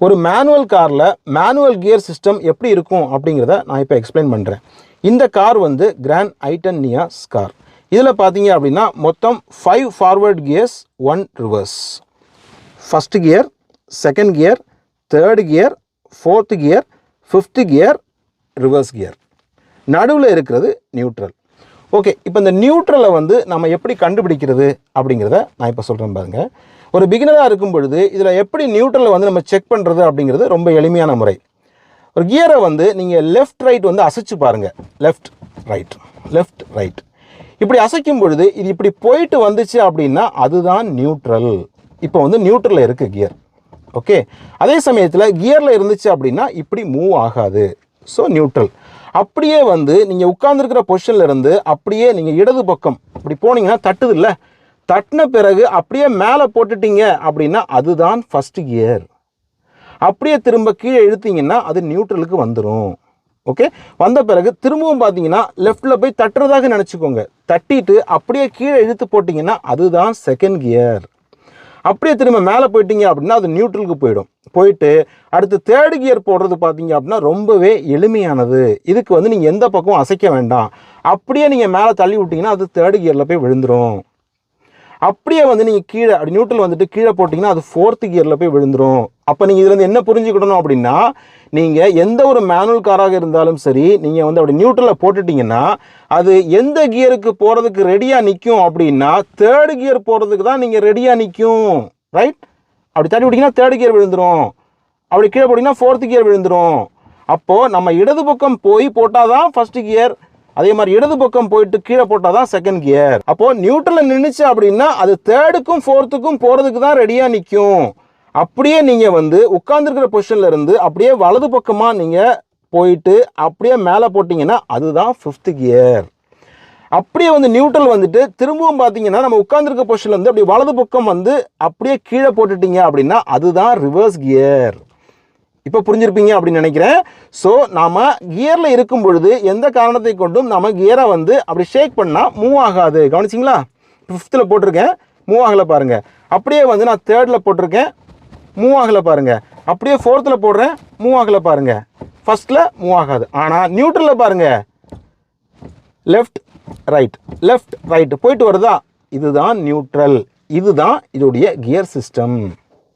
ஒரு மேனுவல் காரில் manual gear system எப்படி இருக்கும் அப்படிங்கிறத நான் இப்போ எக்ஸ்பிளைன் பண்ணுறேன் இந்த கார் வந்து கிராண்ட் ஐட்டன் நியாஸ் கார் இதில் பார்த்தீங்க அப்படின்னா மொத்தம் five forward gears one reverse first gear second gear third gear fourth gear fifth gear reverse gear நடுவில் இருக்கிறது நியூட்ரல் ஓகே இப்போ இந்த நியூட்ரலை வந்து நம்ம எப்படி கண்டுபிடிக்கிறது அப்படிங்கிறத நான் இப்போ சொல்கிறேன் பாருங்கள் ஒரு பிகினராக இருக்கும் பொழுது இதில் எப்படி நியூட்ரலை வந்து நம்ம செக் பண்ணுறது அப்படிங்கிறது ரொம்ப எளிமையான முறை. ஒரு கியரை வந்து நீங்கள் லெஃப்ட் ரைட் வந்து அசைச்சு பாருங்கள் லெஃப்ட் ரைட் லெஃப்ட் ரைட் இப்படி அசைக்கும் பொழுது இது இப்படி போயிட்டு வந்துச்சு அப்படின்னா அதுதான் நியூட்ரல் இப்போ வந்து நியூட்ரலில் இருக்குது கியர் ஓகே அதே சமயத்தில் கியரில் இருந்துச்சு அப்படின்னா இப்படி மூவ் ஆகாது. ஸோ நியூட்ரல் அப்படியே வந்து நீங்கள் உட்கார்ந்துருக்கிற பொசிஷன்ல இருந்து அப்படியே நீங்கள் இடது பக்கம் இப்படி போனீங்கன்னா தட்டுது இல்லை? தட்டின பிறகு அப்படியே மேலே போட்டுட்டீங்க அப்படின்னா அதுதான் ஃபஸ்ட் கியர் அப்படியே திரும்ப கீழே இழுத்தீங்கன்னா அது நியூட்ரலுக்கு வந்துடும் ஓகே வந்த பிறகு திரும்பவும் பார்த்தீங்கன்னா லெஃப்ட்டில் போய் தட்டுறதாக நினச்சிக்கோங்க. தட்டிட்டு அப்படியே கீழே இழுத்து போட்டிங்கன்னா அதுதான் செகண்ட் கியர் அப்படியே திரும்ப மேலே போயிட்டீங்க அப்படின்னா அது நியூட்ரலுக்கு போயிடும். போயிட்டு அடுத்து தேர்ட் கியர் போடுறது பார்த்தீங்க அப்படின்னா ரொம்பவே எளிமையானது. இதுக்கு வந்து நீங்கள் எந்த பக்கமும் அசைக்க வேண்டாம். அப்படியே நீங்கள் மேலே தள்ளி விட்டீங்கன்னா அது தேர்ட் கியரில் போய் விழுந்துரும். அப்படியே வந்து நீங்கள் கீழே அப்படி நியூட்ரல் வந்துட்டு கீழே போட்டிங்கன்னா அது ஃபோர்த்து கியரில் போய் விழுந்துரும். அப்போ நீங்கள் இதுலேருந்து என்ன புரிஞ்சுக்கிடணும் அப்படின்னா நீங்கள் எந்த ஒரு மேனுவல் காராக இருந்தாலும் சரி நீங்கள் வந்து அப்படி நியூட்ரலில் போட்டுட்டிங்கன்னா அது எந்த கியருக்கு போகிறதுக்கு ரெடியாக நிற்கும் அப்படின்னா தேர்டு கியர் போகிறதுக்கு தான் நீங்கள் ரெடியாக நிற்கும் ரைட் அப்படி தட்டி விட்டிங்கன்னா தேர்டு கியர் விழுந்துரும். அப்படி கீழே போட்டிங்கன்னா ஃபோர்த்து கியர் விழுந்துடும் அப்போது நம்ம இடது பக்கம் போய் போட்டால் தான் ஃபஸ்ட்டு கியர் அதே மாதிரி இடது பக்கம் போயிட்டு கீழே போட்டால் தான் செகண்ட் கியர் அப்போது நியூட்ரலில் நின்றுச்சு அப்படின்னா அது தேர்டுக்கும் ஃபோர்த்துக்கும் போகிறதுக்கு தான் ரெடியாக நிற்கும் அப்படியே நீங்கள் வந்து உட்காந்துருக்கிற பொசிஷனில் இருந்து அப்படியே வலது பக்கமாக நீங்கள் போயிட்டு அப்படியே மேலே போட்டிங்கன்னா அதுதான் ஃபிஃப்த்து கியர் அப்படியே வந்து நியூட்ரல் வந்துட்டு திரும்பவும் பார்த்தீங்கன்னா நம்ம உட்காந்துருக்க பொசிஷனில் வந்து அப்படியே வலது பக்கம் வந்து அப்படியே கீழே போட்டுட்டீங்க அப்படின்னா அதுதான் ரிவர்ஸ் கியர் இப்போ புரிஞ்சிருப்பீங்க அப்படின்னு நினைக்கிறேன். ஸோ நாம் கியரில் இருக்கும் பொழுது எந்த காரணத்தை கொண்டும் நம்ம கியரை வந்து அப்படி ஷேக் பண்ணால் மூவ் ஆகாது. கவனிச்சிங்களா? ஃபிஃப்த்தில் போட்டிருக்கேன். மூவ் ஆகலை பாருங்கள் அப்படியே வந்து நான் தேர்டில் போட்டிருக்கேன். மூவ் ஆகலை பாருங்கள் அப்படியே ஃபோர்த்தில் போடுறேன். மூவ் ஆகலை பாருங்கள் ஃபஸ்ட்டில் மூவ் ஆகாது. ஆனால் நியூட்ரலில் பாருங்கள் லெஃப்ட் ரைட் லெஃப்ட் ரைட்டு போயிட்டு வருதா? இதுதான் நியூட்ரல் இதுதான் இதோடைய கியர் சிஸ்டம்